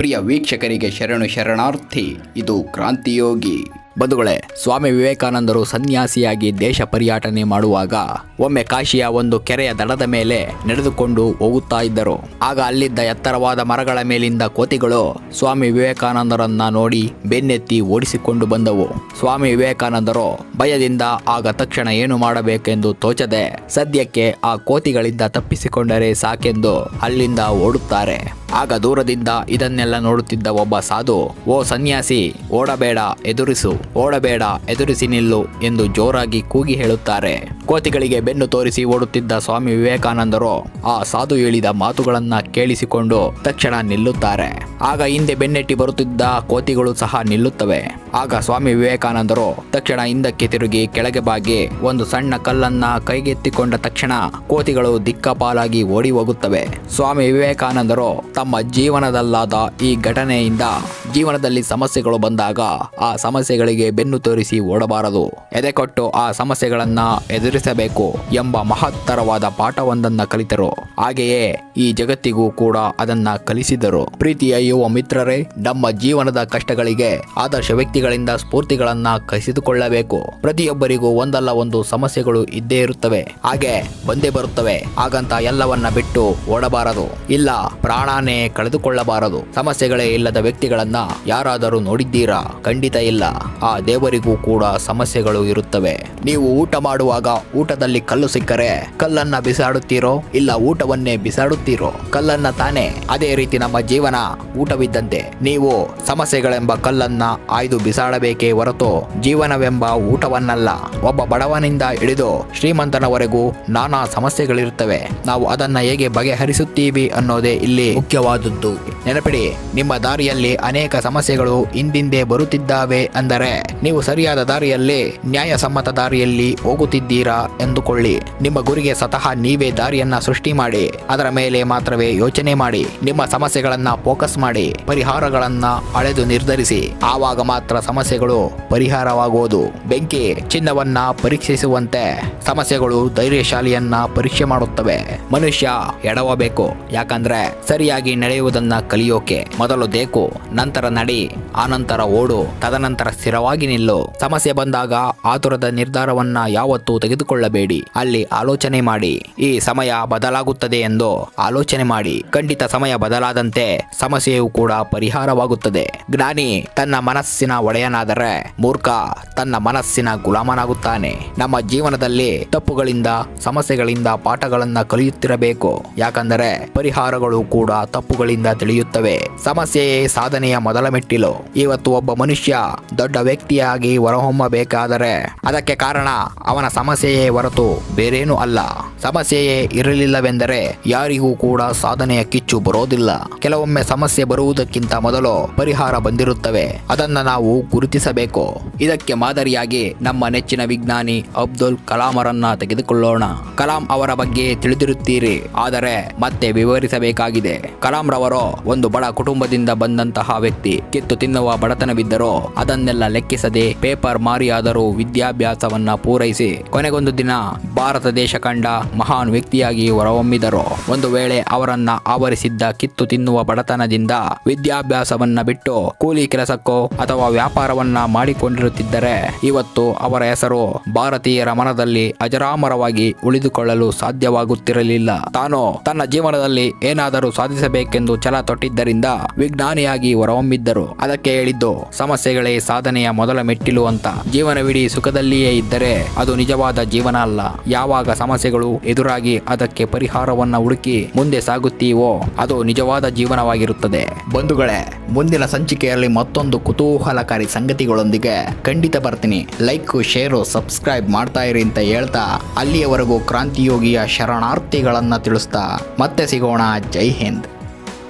ಪ್ರಿಯ ವೀಕ್ಷಕರಿಗೆ ಶರಣು ಶರಣಾರ್ಥಿ, ಇದು ಕ್ರಾಂತಿಯೋಗಿ. ಬಂಧುಗಳೇ, ಸ್ವಾಮಿ ವಿವೇಕಾನಂದರು ಸನ್ಯಾಸಿಯಾಗಿ ದೇಶ ಪರ್ಯಟನೆ ಮಾಡುವಾಗ ಒಮ್ಮೆ ಕಾಶಿಯ ಒಂದು ಕೆರೆಯ ದಡದ ಮೇಲೆ ನಡೆದುಕೊಂಡು ಹೋಗುತ್ತಾ ಇದ್ದರು. ಆಗ ಅಲ್ಲಿದ್ದ ಎತ್ತರವಾದ ಮರಗಳ ಮೇಲಿಂದ ಕೋತಿಗಳು ಸ್ವಾಮಿ ವಿವೇಕಾನಂದರನ್ನ ನೋಡಿ ಬೆನ್ನೆತ್ತಿ ಓಡಿಸಿಕೊಂಡು ಬಂದವು. ಸ್ವಾಮಿ ವಿವೇಕಾನಂದರು ಭಯದಿಂದ ಆಗ ತಕ್ಷಣ ಏನು ಮಾಡಬೇಕೆಂದು ತೋಚದೆ ಸದ್ಯಕ್ಕೆ ಆ ಕೋತಿಗಳಿಂದ ತಪ್ಪಿಸಿಕೊಂಡರೆ ಸಾಕೆಂದು ಅಲ್ಲಿಂದ ಓಡುತ್ತಾರೆ. ಆಗ ದೂರದಿಂದ ಇದನ್ನೆಲ್ಲ ನೋಡುತ್ತಿದ್ದ ಒಬ್ಬ ಸಾಧು, ಓ ಸನ್ಯಾಸಿ, ಓಡಬೇಡ, ಎದುರಿಸು, ಓಡಬೇಡ, ಎದುರಿಸಿ ನಿಲ್ಲು ಎಂದು ಜೋರಾಗಿ ಕೂಗಿ ಹೇಳುತ್ತಾರೆ. ಕೋತಿಗಳಿಗೆ ಬೆನ್ನು ತೋರಿಸಿ ಓಡುತ್ತಿದ್ದ ಸ್ವಾಮಿ ವಿವೇಕಾನಂದರು ಆ ಸಾಧು ಹೇಳಿದ ಮಾತುಗಳನ್ನ ಕೇಳಿಸಿಕೊಂಡು ತಕ್ಷಣ ನಿಲ್ಲುತ್ತಾರೆ. ಆಗ ಹಿಂದೆ ಬೆನ್ನೆಟ್ಟಿ ಬರುತ್ತಿದ್ದ ಕೋತಿಗಳು ಸಹ ನಿಲ್ಲುತ್ತವೆ. ಆಗ ಸ್ವಾಮಿ ವಿವೇಕಾನಂದರು ತಕ್ಷಣ ಹಿಂದಕ್ಕೆ ತಿರುಗಿ ಕೆಳಗೆ ಬಾಗಿ ಒಂದು ಸಣ್ಣ ಕಲ್ಲನ್ನ ಕೈಗೆತ್ತಿಕೊಂಡ ತಕ್ಷಣ ಕೋತಿಗಳು ದಿಕ್ಕಪಾಲಾಗಿ ಓಡಿ ಹೋಗುತ್ತವೆ. ಸ್ವಾಮಿ ವಿವೇಕಾನಂದರು ತಮ್ಮ ಜೀವನದಲ್ಲಾದ ಈ ಘಟನೆಯಿಂದ ಜೀವನದಲ್ಲಿ ಸಮಸ್ಯೆಗಳು ಬಂದಾಗ ಆ ಸಮಸ್ಯೆಗಳಿಗೆ ಬೆನ್ನು ತೋರಿಸಿ ಓಡಬಾರದು. ಎದೆಕೊಟ್ಟು ಆ ಸಮಸ್ಯೆಗಳನ್ನ ಎದುರಿಸಬೇಕು ಎಂಬ ಮಹತ್ತರವಾದ ಪಾಠವೊಂದನ್ನ ಕಲಿತರು. ಹಾಗೆಯೇ ಈ ಜಗತ್ತಿಗೂ ಕೂಡ ಅದನ್ನ ಕಲಿಸಿದರು. ಪ್ರೀತಿಯ ಯುವ ಮಿತ್ರರೇ, ನಮ್ಮ ಜೀವನದ ಕಷ್ಟಗಳಿಗೆ ಆದರ್ಶ ವ್ಯಕ್ತಿಗಳಿಂದ ಸ್ಫೂರ್ತಿಗಳನ್ನ ಕಸಿದುಕೊಳ್ಳಬೇಕು. ಪ್ರತಿಯೊಬ್ಬರಿಗೂ ಒಂದಲ್ಲ ಒಂದು ಸಮಸ್ಯೆಗಳು ಇದ್ದೇ ಇರುತ್ತವೆ. ಹಾಗೆ ಬಂದೇ ಬರುತ್ತವೆ. ಹಾಗಂತ ಎಲ್ಲವನ್ನ ಬಿಟ್ಟು ಓಡಬಾರದು. ಇಲ್ಲ, ಪ್ರಾಣಾನೇ ಕಳೆದುಕೊಳ್ಳಬಾರದು. ಸಮಸ್ಯೆಗಳೇ ಇಲ್ಲದ ವ್ಯಕ್ತಿಗಳನ್ನ ಯಾರಾದರೂ ನೋಡಿದ್ದೀರಾ? ಖಂಡಿತ ಇಲ್ಲ. ಆ ದೇವರಿಗೂ ಕೂಡ ಸಮಸ್ಯೆಗಳು ಇರುತ್ತವೆ. ನೀವು ಊಟ ಮಾಡುವಾಗ ಊಟದಲ್ಲಿ ಕಲ್ಲು ಸಿಕ್ಕರೆ ಕಲ್ಲನ್ನ ಬಿಸಾಡುತ್ತೀರೋ ಇಲ್ಲ ಊಟವನ್ನೇ ಬಿಸಾಡುತ್ತೀರೋ? ಕಲ್ಲನ್ನ ತಾನೆ. ಅದೇ ರೀತಿ ನಮ್ಮ ಜೀವನ ಊಟವಿದ್ದಂತೆ. ನೀವು ಸಮಸ್ಯೆಗಳೆಂಬ ಕಲ್ಲನ್ನ ಆಯ್ದು ಬಿಸಾಡಬೇಕೇ ಹೊರತು ಜೀವನವೆಂಬ ಊಟವನ್ನಲ್ಲ. ಒಬ್ಬ ಬಡವನಿಂದ ಹಿಡಿದು ಶ್ರೀಮಂತನವರೆಗೂ ನಾನಾ ಸಮಸ್ಯೆಗಳಿರುತ್ತವೆ. ನಾವು ಅದನ್ನ ಹೇಗೆ ಬಗೆಹರಿಸುತ್ತೀವಿ ಅನ್ನೋದೇ ಇಲ್ಲಿ ಮುಖ್ಯವಾದದ್ದು. ನೆನಪಿಡಿ, ನಿಮ್ಮ ದಾರಿಯಲ್ಲಿ ಅನೇಕ ಸಮಸ್ಯೆಗಳು ಹಿಂದಿಂದೆ ಬರುತ್ತಿದ್ದಾವೆ ಅಂದರೆ ನೀವು ಸರಿಯಾದ ದಾರಿಯಲ್ಲಿ ನ್ಯಾಯಸಮ್ಮತ ದಾರಿಯಲ್ಲಿ ಹೋಗುತ್ತಿದ್ದೀರಾ? ಎಂದುಕೊಳ್ಳಿ. ನಿಮ್ಮ ಗುರಿಗೆ ಸ್ವತಃ ನೀವೇ ದಾರಿಯನ್ನ ಸೃಷ್ಟಿ ಮಾಡಿ, ಅದರ ಮೇಲೆ ಮಾತ್ರವೇ ಯೋಚನೆ ಮಾಡಿ, ನಿಮ್ಮ ಸಮಸ್ಯೆಗಳನ್ನ ಫೋಕಸ್ ಮಾಡಿ, ಪರಿಹಾರಗಳನ್ನ ಅಳೆದು ನಿರ್ಧರಿಸಿ. ಆವಾಗ ಮಾತ್ರ ಸಮಸ್ಯೆಗಳು ಪರಿಹಾರವಾಗುವುದು. ಬೆಂಕಿ ಚಿನ್ನವನ್ನ ಪರೀಕ್ಷಿಸುವಂತೆ ಸಮಸ್ಯೆಗಳು ಧೈರ್ಯಶಾಲಿಯನ್ನ ಪರೀಕ್ಷೆ ಮಾಡುತ್ತವೆ. ಮನುಷ್ಯ ಎಡವಬೇಕು, ಯಾಕಂದ್ರೆ ಸರಿಯಾಗಿ ನಡೆಯುವುದನ್ನ ಕಲಿಯೋಕೆ ಮೊದಲು ದೇಕು, ನಂತರ ನಡಿ, ಆನಂತರ ಓಡು, ತದನಂತರ ಸ್ಥಿರವಾಗಿ ನಿಲ್ಲು. ಸಮಸ್ಯೆ ಬಂದಾಗ ಆತುರದ ನಿರ್ಧಾರವನ್ನ ಯಾವತ್ತೂ ತೆಗೆದುಕೊಳ್ಳಬೇಡಿ ಅಲ್ಲಿ ಆಲೋಚನೆ ಮಾಡಿ. ಈ ಸಮಯ ಬದಲಾಗುತ್ತದೆ ಎಂದು ಆಲೋಚನೆ ಮಾಡಿ. ಖಂಡಿತ ಸಮಯ ಬದಲಾದಂತೆ ಸಮಸ್ಯೆಯು ಕೂಡ ಪರಿಹಾರವಾಗುತ್ತದೆ. ಜ್ಞಾನಿ ತನ್ನ ಮನಸ್ಸಿನ ಒಡೆಯನಾದರೆ ಮೂರ್ಖ ತನ್ನ ಮನಸ್ಸಿನ ಗುಲಾಮನಾಗುತ್ತಾನೆ. ನಮ್ಮ ಜೀವನದಲ್ಲಿ ತಪ್ಪುಗಳಿಂದ, ಸಮಸ್ಯೆಗಳಿಂದ, ಪಾಠಗಳನ್ನ ಕಲಿಯುತ್ತಿರಬೇಕು. ಯಾಕಂದರೆ ಪರಿಹಾರಗಳು ಕೂಡ ತಪ್ಪುಗಳಿಂದ ತಿಳಿಯುತ್ತವೆ. ಸಮಸ್ಯೆಯೇ ಸಾಧನೆಯ ಮೊದಲ ಮೆಟ್ಟಿಲು. ಇವತ್ತು ಒಬ್ಬ ಮನುಷ್ಯ ದೊಡ್ಡ ವ್ಯಕ್ತಿಯಾಗಿ ಹೊರಹೊಮ್ಮಬೇಕಾದರೆ ಅದಕ್ಕೆ ಕಾರಣ ಅವನ ಸಮಸ್ಯೆಯೇ ಹೊರತು ಬೇರೇನೂ ಅಲ್ಲ. ಸಮಸ್ಯೆಯೇ ಇರಲಿಲ್ಲವೆಂದರೆ ಯಾರಿಗೂ ಕೂಡ ಸಾಧನೆಯ ಕಿಚ್ಚು ಬರೋದಿಲ್ಲ. ಕೆಲವೊಮ್ಮೆ ಸಮಸ್ಯೆ ಬರುವುದಕ್ಕಿಂತ ಮೊದಲು ಪರಿಹಾರ ಬಂದಿರುತ್ತವೆ. ಅದನ್ನ ನಾವು ಗುರುತಿಸಬೇಕು. ಇದಕ್ಕೆ ಮಾದರಿಯಾಗಿ ನಮ್ಮ ನೆಚ್ಚಿನ ವಿಜ್ಞಾನಿ ಅಬ್ದುಲ್ ಕಲಾಮರನ್ನ ತೆಗೆದುಕೊಳ್ಳೋಣ. ಕಲಾಂ ಅವರ ಬಗ್ಗೆ ತಿಳಿದಿರುತ್ತೀರಿ, ಆದರೆ ಮತ್ತೆ ವಿವರಿಸಬೇಕಾಗಿದೆ. ಕಲಾಂ ರವರು ಒಂದು ಬಡ ಕುಟುಂಬದಿಂದ ಬಂದಂತಹ ವ್ಯಕ್ತಿ. ಕಿತ್ತು ತಿನ್ನುವ ಬಡತನವಿದ್ದರೂ ಅದನ್ನೆಲ್ಲ ಲೆಕ್ಕಿಸದೆ ಪೇಪರ್ ಮಾರಿಯಾದರೂ ವಿದ್ಯಾಭ್ಯಾಸವನ್ನ ಪೂರೈಸಿ ಕೊನೆಗೊಂದು ದಿನ ಭಾರತ ದೇಶ ಕಂಡ ಮಹಾನ್ ವ್ಯಕ್ತಿಯಾಗಿ ಹೊರಹೊಮ್ಮಿದರು. ಒಂದು ವೇಳೆ ಅವರನ್ನ ಆವರಿಸಿದ್ದ ಕಿತ್ತು ತಿನ್ನುವ ಬಡತನದಿಂದ ವಿದ್ಯಾಭ್ಯಾಸವನ್ನ ಬಿಟ್ಟು ಕೂಲಿ ಕೆಲಸಕ್ಕೋ ಅಥವಾ ವ್ಯಾಪಾರವನ್ನ ಮಾಡಿಕೊಂಡಿರುತ್ತಿದ್ದರೆ ಇವತ್ತು ಅವರ ಹೆಸರು ಭಾರತೀಯರ ಮನದಲ್ಲಿ ಅಜರಾಮರವಾಗಿ ಉಳಿದುಕೊಳ್ಳಲು ಸಾಧ್ಯವಾಗುತ್ತಿರಲಿಲ್ಲ. ತಾನು ತನ್ನ ಜೀವನದಲ್ಲಿ ಏನಾದರೂ ಸಾಧಿಸಬೇಕೆಂದು ಛಲ ತೊಟ್ಟಿದ್ದರಿಂದ ವಿಜ್ಞಾನಿಯಾಗಿ ಹೊರಹೊಮ್ಮಿದ್ದರು. ಅದಕ್ಕೆ ಹೇಳಿದ್ದು, ಸಮಸ್ಯೆಗಳೇ ಸಾಧನೆಯ ಮೊದಲ ಮೆಟ್ಟಿಲು ಅಂತ. ಜೀವನವಿಡೀ ಸುಖದಲ್ಲಿಯೇ ಇದ್ದರೆ ಅದು ನಿಜವಾದ ಜೀವನ ಅಲ್ಲ. ಯಾವಾಗ ಸಮಸ್ಯೆಗಳು ಎದುರಾಗಿ ಅದಕ್ಕೆ ಪರಿಹಾರವನ್ನ ಹುಡುಕಿ ಮುಂದೆ ಸಾಗುತ್ತೀವೋ, ಅದು ನಿಜವಾದ ಜೀವನವಾಗಿರುತ್ತದೆ. ಬಂಧುಗಳೇ, ಮುಂದಿನ ಸಂಚಿಕೆಯಲ್ಲಿ ಮತ್ತೊಂದು ಕುತೂಹಲಕಾರಿ ಸಂಗತಿಗಳೊಂದಿಗೆ ಖಂಡಿತ ಬರ್ತೀನಿ. ಲೈಕ್, ಶೇರು, ಸಬ್ಸ್ಕ್ರೈಬ್ ಮಾಡ್ತಾ ಇರಿ ಅಂತ ಹೇಳ್ತಾ ಅಲ್ಲಿಯವರೆಗೂ ಕ್ರಾಂತಿಯೋಗಿಯ ಶರಣಾರ್ಥಿಗಳನ್ನ ತಿಳಿಸ್ತಾ ಮತ್ತೆ ಸಿಗೋಣ. ಜೈ ಹಿಂದ್.